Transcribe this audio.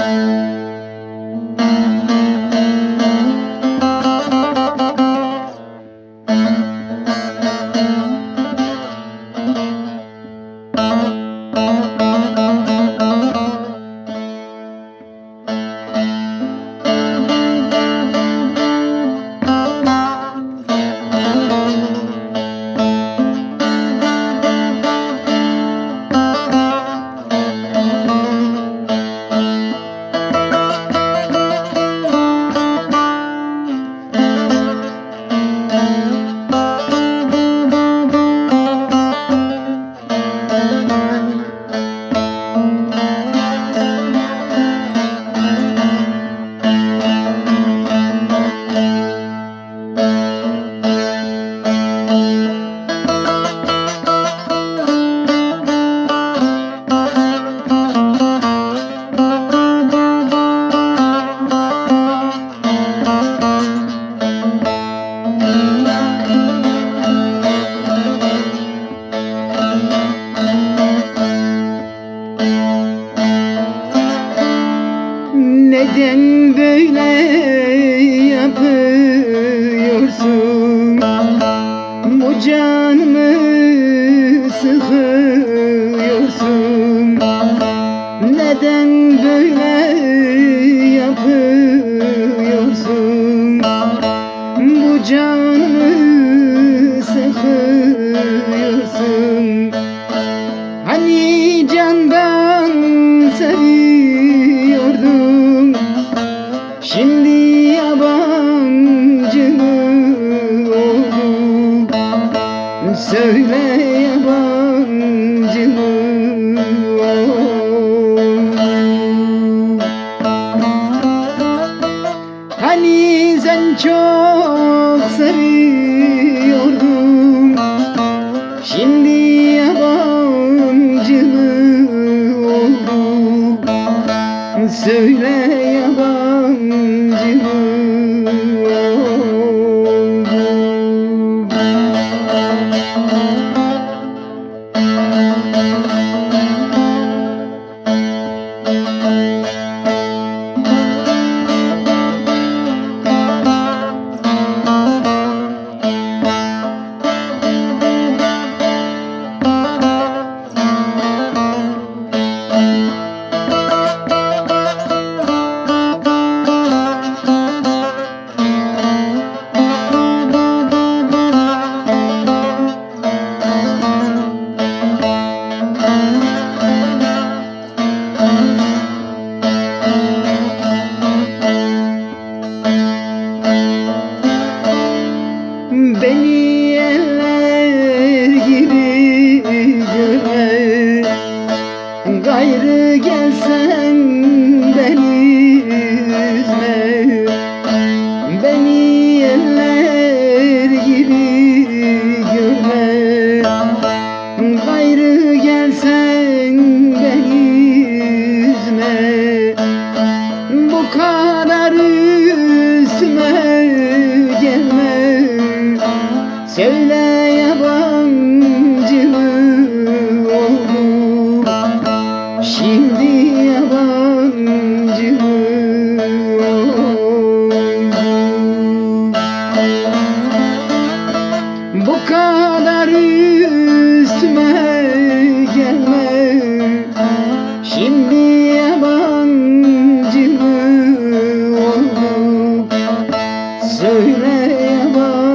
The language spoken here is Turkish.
Música Neden böyle yapıyorsun? Bu canımı sıkıyorsun. Neden böyle yapıyorsun? Bu canımı Şimdi yabancı mı oldum Söyle yabancı mı oldum Hani sen çok seviyordun? Şimdi yabancı mı oldum Söyle Mm-hmm. derman